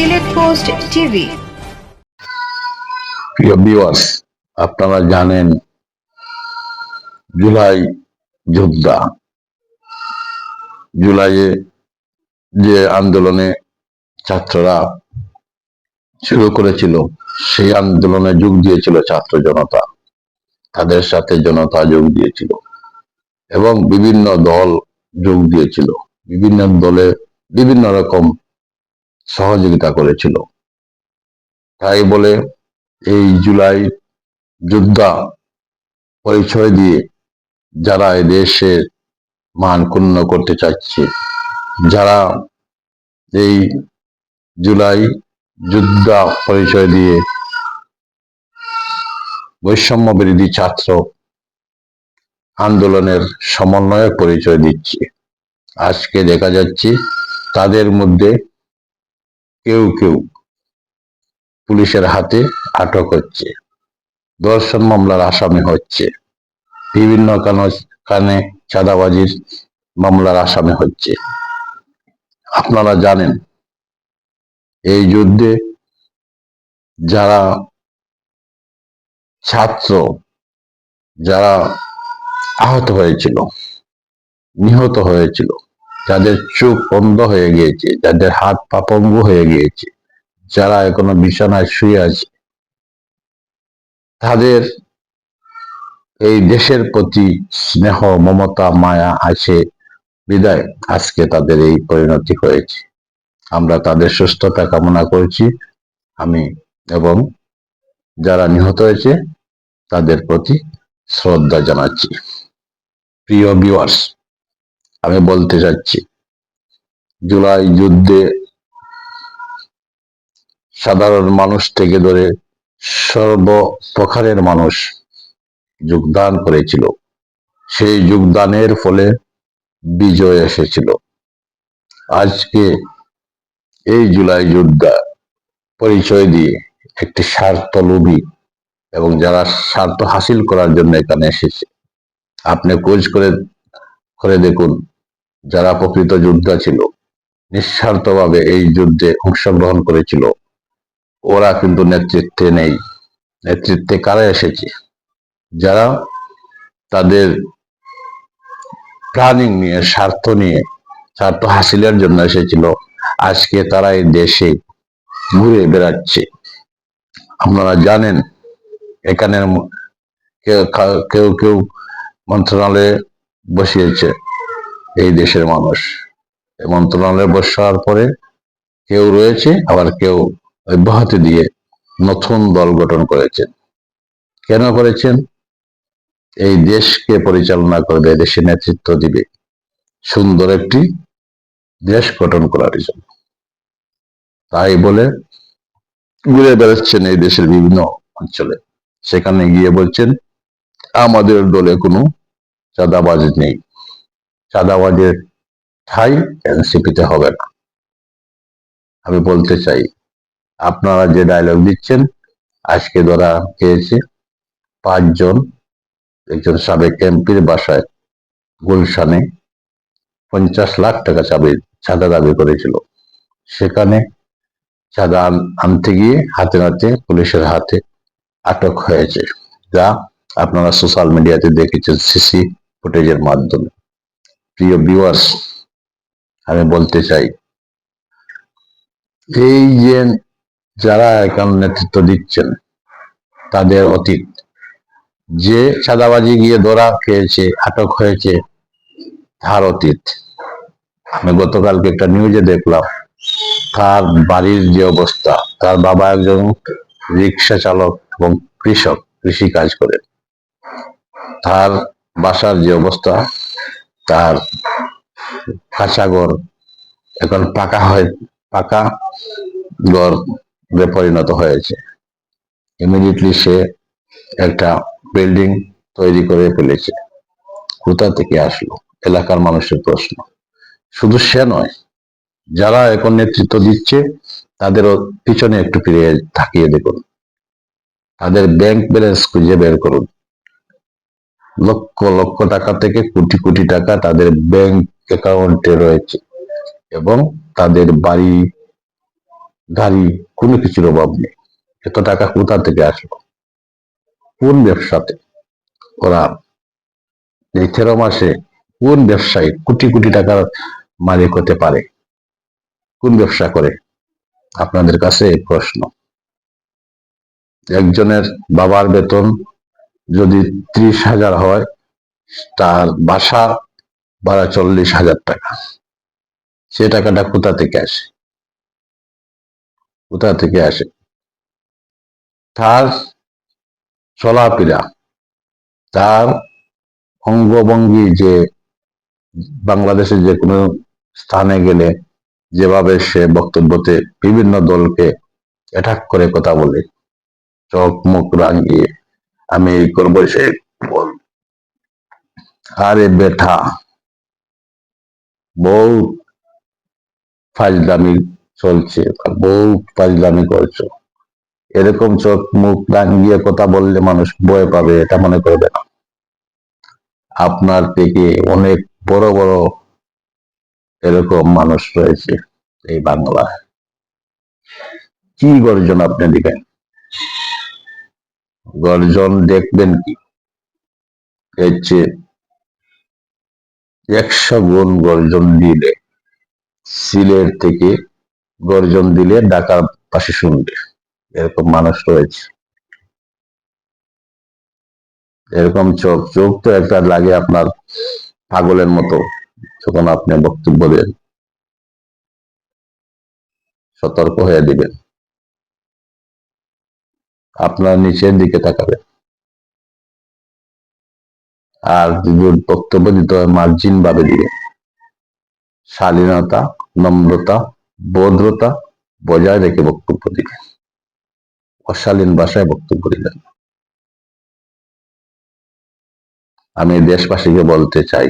Sylhet post TV. প্রিয় viewers আপনারা জানেন জুলাই যোদ্ধা। জুলাইয়ে যে আন্দোলনে ছাত্ররা শুরু করেছিল, সেই আন্দোলনে যোগ দিয়েছিল ছাত্র জনতা। তাদের সাথে জনতা যোগ দিয়েছিল এবং বিভিন্ন দল যোগ দিয়েছিল। বিভিন্ন দলে বিভিন্ন রকম সহযোগিতা করেছিল। তাই বলে এই জুলাই যোদ্ধা পরিচয় দিয়ে যারা এই দেশের মান ক্ষুণ্ণ করতে চাচ্ছে যারা এই জুলাই যোদ্ধা পরিচয় দিয়ে বৈষম্য বিরোধী ছাত্র আন্দোলনের সমন্বয়ক পরিচয় দিচ্ছে। আজকে দেখা যাচ্ছে তাদের মধ্যে কেউ কেউ পুলিশের হাতে আটক হচ্ছে ধর্ষণ মামলার আসামি হচ্ছে, বিভিন্ন কানে চাঁদাবাজির মামলার আসামি হচ্ছে। আপনারা জানেন, এই যুদ্ধে যারা ছাত্র, যারা আহত হয়েছিল, নিহত হয়েছিল যাদের চোখ অন্ধ হয়ে গিয়েছে, যাদের হাত পা পঙ্গু হয়ে গিয়েছে, যারা এখনও বিছানায় শুয়ে আছে, তাদের এই দেশের প্রতি স্নেহ, মমতা, মায়া আছে বিদায় আজকে তাদের এই পরিণতি হয়েছে। আমরা তাদের সুস্থতা কামনা করছি। আমি এবং যারা নিহত হয়েছে, তাদের প্রতি শ্রদ্ধা জানাচ্ছি। প্রিয় ভিউয়ার্স আমি বলতে চাচ্ছি, জুলাই যুদ্ধে সাধারণ মানুষ থেকে ধরে সর্বপ্রকারের মানুষ যোগদান করেছিল। সেই যোগদানের ফলে বিজয় এসেছিল। আজকে এই জুলাই যোদ্ধা পরিচয় দিয়ে একটি স্বার্থ স্বার্থলোভী এবং যারা স্বার্থ হাসিল করার জন্য এখানে এসেছে, আপনি খোঁজ করে করে দেখুন। যারা প্রকৃত যোদ্ধা ছিল, নিঃস্বার্থভাবে এই যুদ্ধে অংশগ্রহণ করেছিল, ওরা কিন্তু নেতৃত্বে নেই। নেতৃত্বে কারা এসেছে? যারা তাদের প্ল্যানিং নিয়ে, স্বার্থ নিয়ে, স্বার্থ হাসিলের জন্য এসেছিল, আজকে তারা এই দেশে ঘুরে বেড়াচ্ছে। আপনারা জানেন এখানে কেউ কেউ কেউ মন্ত্রণালয়ে বসিয়েছে এই দেশের মানুষ। মন্ত্রণালয়ে বসার পরে কেউ রয়েছে, আবার কেউ অব্যাহতি দিয়ে নতুন দল গঠন করেছেন। কেন করেছেন? এই দেশকে পরিচালনা করবে দেশে নেতৃত্ব দিবে। সুন্দর একটি দেশ গঠন করার জন্য। তাই বলে ঘুরে বেড়াচ্ছেন এই দেশের বিভিন্ন অঞ্চলে। সেখানে গিয়ে বলছেন, আমাদের দলে কোনো চাঁদাবাজ নেই। চাঁদাবাজের ঠাই এনসিপিতে হবে না। আমি বলতে চাই, আপনারা যে ডায়লগ দিচ্ছেন, আজকে ধরা খেয়েছে পাঁচজন, একজন সাবেক এমপির বাসায় গুলশানে পঞ্চাশ লাখ টাকা চাবি, চাঁদা দাবি করেছিল। সেখানে চাঁদা আন- আনতে গিয়ে হাতে নাতে পুলিশের হাতে আটক হয়েছে। যা আপনারা সোশ্যাল মিডিয়াতে দেখেছেন সিসি ফুটেজের মাধ্যমে। প্রিয় ভিউয়ার্স আমি বলতে চাই, এই যে যারা এখন নেতৃত্ব দিচ্ছেন, তাদের অতীত, যে চাঁদাবাজি গিয়ে ধরা খেয়েছে, আটক হয়েছে, তার অতীত। আমি গতকালকে একটা নিউজে দেখলাম, তার বাড়ির যে অবস্থা, তার বাবা একজন রিক্সা চালক এবং কৃষক, কৃষি কাজ করে। তার বাসার যে অবস্থা তার কাঁচা এখন পাকা হয়, পাকা ঘর পরিণত হয়েছে। ইমিডিয়েটলি সে একটা বিল্ডিং তৈরি করে ফেলেছে। কোথা থেকে আসলো? এলাকার মানুষের প্রশ্ন। শুধু সে নয়, যারা এখন নেতৃত্ব দিচ্ছে, তাদেরও পিছনে একটু ফিরে তাকিয়ে দেখুন। তাদের ব্যাংক ব্যালেন্স খুঁজে বের করুন। লক্ষ লক্ষ টাকা থেকে কোটি কোটি টাকা তাদের ব্যাংক অ্যাকাউন্টে রয়েছে এবং তাদের বাড়ি, গাড়ি কোনো কিছুর অভাব নেই। এত টাকা কোথা থেকে আসলো? কোন ব্যবসাতে? ওরা এই তেরো মাসে কোন ব্যবসায়ী কোটি কোটি টাকার মালিক হতে পারে? কোন ব্যবসা করে? আপনাদের কাছে প্রশ্ন। একজনের বাবার বেতন যদি ত্রিশ হাজার হয়, তার বাসা ভাড়া চল্লিশ হাজার টাকা। সে টাকাটা কোথা থেকে আসে? কোথা থেকে আসে? তার চলাফেরা, তার অঙ্গভঙ্গি যে বাংলাদেশের যে কোনো স্থানে গেলে যেভাবে সে বক্তব্যতে বিভিন্ন দলকে অ্যাটাক করে কথা বলে চোখ মুখ রাঙিয়ে আমি করব সে আরে বেঠা বউ ফাজদামি চলছে বউ ফাজলামি করছ। এরকম চোখ মুখ রাঙিয়ে কথা বললে মানুষ ভয় পাবে, এটা মনে করবে না। আপনার থেকে অনেক বড় বড় এরকম মানুষ রয়েছে এই বাংলায়। কি গর্জন আপনি দিবেন? গর্জন দেখবেন কি? একশো গুণ গর্জন দিলে সিলেট থেকে গর্জন দিলে ঢাকার পাশে শুনবে। এরকম মানুষ রয়েছে। এরকম চোখ চোখ তো একটা লাগে আপনার পাগলের মতো, যখন আপনি বক্তব্য দেন। সতর্ক হয়ে দিবেন। আপনার নিচের দিকে তাকাবেন। আর বক্তব্য দিতে হয় মার্জিন ভাবে দিবেন শালীনতা, নম্রতা ভদ্রতা বজায় রেখে বক্তব্য দিবেন। অশালীন ভাষায় বক্তব্য দিবেন। আমি দেশবাসীকে বলতে চাই,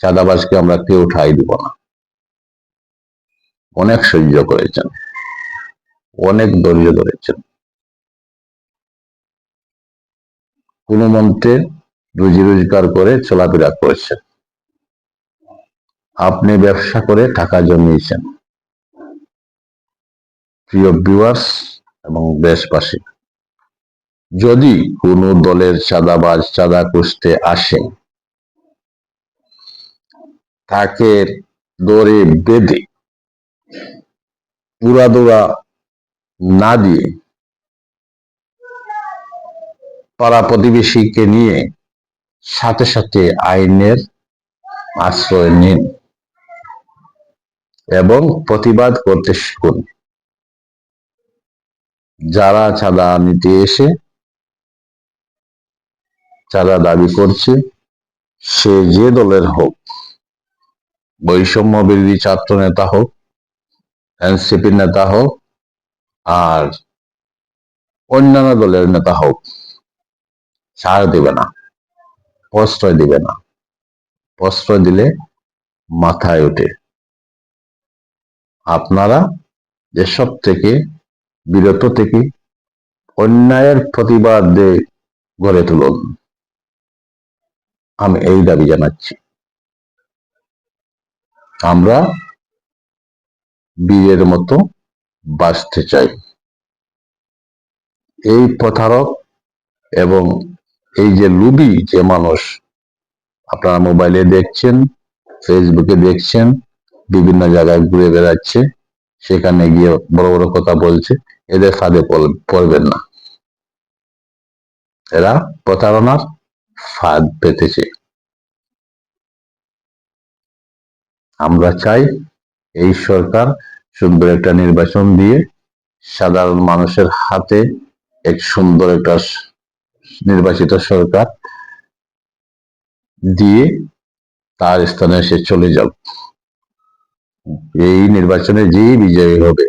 চাঁদাবাজকে আমরা কেউ ঠাই দিব না। অনেক সহ্য করেছেন, অনেক ধৈর্য ধরেছেন। কোন মন্ত্রে রুজি রোজগার করে চলাফেরা করেছেন। আপনি ব্যবসা করে টাকা জমিয়েছেন। প্রিয় ভিউয়ার্স এবং দেশবাসী, যদি কোনো দলের চাঁদাবাজ চাঁদা খুঁজতে আসে, তাকে দৌড়ে বেঁধে পুরাদোড়া না দিয়ে পাড়া প্রতিবেশীকে নিয়ে সাথে সাথে আইনের আশ্রয় নিন এবং প্রতিবাদ করতে শিখুন। যারা চাঁদা নিতে এসে, চাঁদা দাবি করছে, সে যে দলের হোক, বৈষম্য বিরোধী ছাত্র নেতা হোক এনসিপি নেতা হোক, আর অন্যান্য দলের নেতা হোক ছাড় দিবে না, প্রশ্রয় দিবে না। প্রশ্রয় দিলে মাথায় ওঠে। আপনারা এসব থেকে, বিরত থেকে অন্যায়ের প্রতিবাদে গড়ে তুলুন। আমি এই দাবি জানাচ্ছি। আমরা বীরের মতো বাঁচতে চাই। এই প্রতারক এবং এই যে লুবি, যে মানুষ আপনারা মোবাইলে দেখছেন ফেসবুকে দেখছেন, বিভিন্ন জায়গায় ঘুরে বেড়াচ্ছে, সেখানে গিয়ে বড় বড় কথা বলছে, এদের ফাঁদে পড়- পড়বেন না। এরা প্রতারণার ফাঁদ পেতেছে। আমরা চাই এই সরকার সুন্দর একটা নির্বাচন দিয়ে সাধারণ মানুষের হাতে এক সুন্দর একটা নির্বাচিত সরকার দিয়ে তার স্থানে সে চলে যাক এই নির্বাচনে যেই বিজয়ী হবে,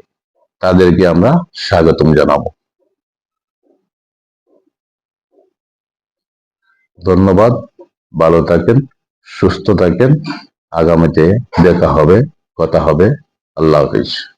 তাদেরকে আমরা স্বাগতম জানাব। ধন্যবাদ, ভালো থাকেন, সুস্থ থাকেন। আগামীতে দেখা হবে, কথা হবে। আল্লাহ হাফিজ।